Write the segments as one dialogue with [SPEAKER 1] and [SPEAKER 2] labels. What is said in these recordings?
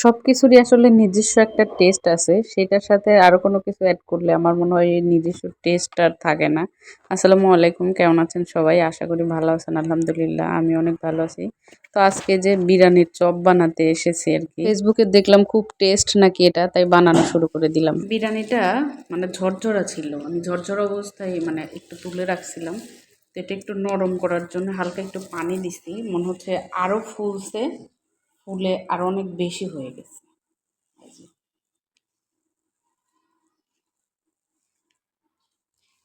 [SPEAKER 1] সব কিছুরই আসলে নিজস্ব একটা টেস্ট আছে। সেটার সাথে আরও কোনো কিছু অ্যাড করলে আমার মনে হয় নিজস্ব টেস্ট আর থাকে না। আসসালামু আলাইকুম, কেমন আছেন সবাই? আশা করি ভালো আছেন, আলহামদুলিল্লাহ আমি অনেক ভালো আছি। তো আজকে যে বিরিয়ানির চপ বানাতে এসেছি আর কি ফেসবুকে দেখলাম খুব টেস্ট নাকি এটা, তাই বানানো শুরু করে দিলাম। বিরিয়ানিটা মানে ঝরঝরা ছিল, আমি ঝরঝরা অবস্থায় মানে একটু তুলে রাখছিলাম। তো এটা একটু নরম করার জন্য হালকা একটু পানি দিছি, মনে হচ্ছে আরও ফুলছে। ফুলে আরও অনেক বেশি হয়ে গেছে।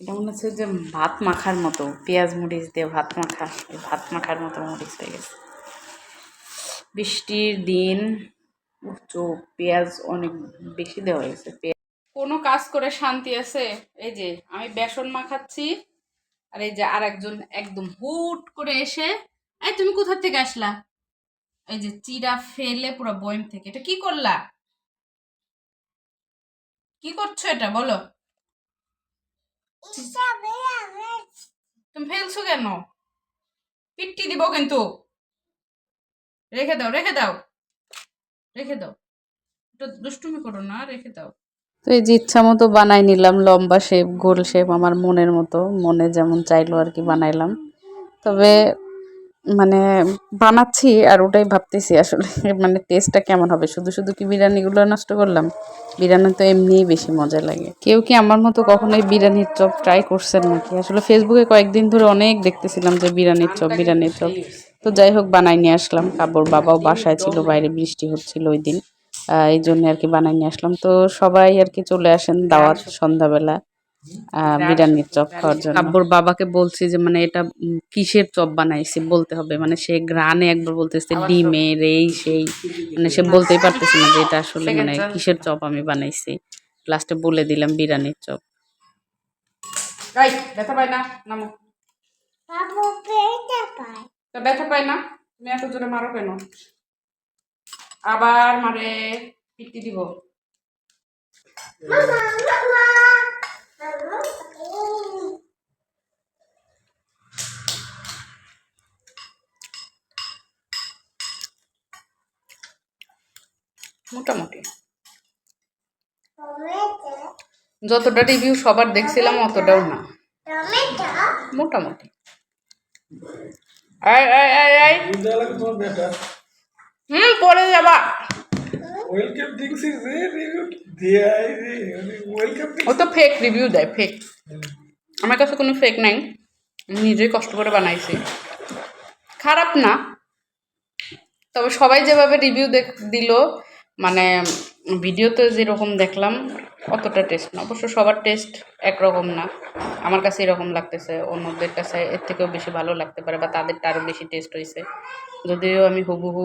[SPEAKER 1] এটা মনে হচ্ছে যে ভাত মাখার মতো, পেঁয়াজ মরিচ দিয়ে ভাত মাখা, ভাত মাখার মতো মরিচ হয়ে গেছে। বৃষ্টির দিন উচ্চ পেঁয়াজ অনেক বেশি দেওয়া হয়েছে পেঁয়াজ। কোনো কাজ করে শান্তি আছে? এই যে, আমি বেসন মাখাচ্ছি, আর এই যে আর একজন একদম হুট করে এসে, এই তুমি কোথা থেকে আসলা? এই যে চিরা ফেলে পুরো বয়ম থেকে। এটা কি করলা? কি করছ এটা বলো। তুমি ফেলছো কেন? পিট্টি দিব কিন্তু। রেখে দাও রেখে দাও। রেখে দাও। এটা দুষ্টুমি করো না রেখে দাও। তো এই যে ইচ্ছা মতো বানাই নিলাম লম্বা শেপ গোল শেপ আমার মনের মতো মনে যেমন চাইলো আর কি বানাইলাম। তবে মানে বানাচ্ছি আর ওটাই ভাবতেছি আসলে মানে টেস্টটা কেমন হবে? শুধু শুধু কি বিরিয়ানিগুলো নষ্ট করলাম? বিরিয়ানি তো এমনিই বেশি মজা লাগে। কেউ কি আমার মতো কখনোই বিরিয়ানির চপ ট্রাই করছেন নাকি? আসলে ফেসবুকে কয়েকদিন ধরে অনেক দেখতেছিলাম যে বিরিয়ানির চপ বিরিয়ানির চপ। তো যাই হোক, বানাই নিয়ে আসলাম। কাপড় বাবাও বাসায় ছিল, বাইরে বৃষ্টি হচ্ছিল ওই দিন। এই জন্য আর কি বানাই নিয়ে আসলাম। তো সবাই আর কি চলে আসেন দাওয়াত, সন্ধ্যাবেলা। বিরিয়ানির চপ খাওয়ার জন্য। বাবাকে বলছি যে মানে এটা কিসের চপ বানাইছি? বলতে হবে। মানে সে গ্রানে একবার বলতেছে ডিমের এই সেই। মানে সে বলতেই পারতেছে না যে এটা আসলে মানে কিসের চপ আমি বানাইছি? লাস্টে বলে দিলাম বিরিয়ানির চপ। ব্যথা পায় না? নামো। তা ব্যথা পায় না? তুমি এত জোরে মারো কেন? আবার মারে পিটি দিব। মোটামুটি। যতটা রিভিউ সবার দেখছিলাম অতটাও না। মোটামুটি। আয় আয় আয় আয়। হুম পরে যাবা।
[SPEAKER 2] ওয়েলকাম রিভিউ রে ওয়েলকাম
[SPEAKER 1] ও তো ফেক রিভিউ দেয় ফেক আমার কাছে কোনো ফেক নাই। নিজেই কষ্ট করে বানাইছি। খারাপ না। তবে সবাই যেভাবে রিভিউ দিল মানে ভিডিওতে যেরকম দেখলাম, অতটা টেস্ট না। অবশ্য সবার টেস্ট একরকম না। আমার কাছে এরকম লাগতেছে। অন্যদের কাছে এর থেকেও বেশি ভালো লাগতে পারে বা তাদেরটা আরও বেশি টেস্ট হয়েছে যদিও আমি হুবহু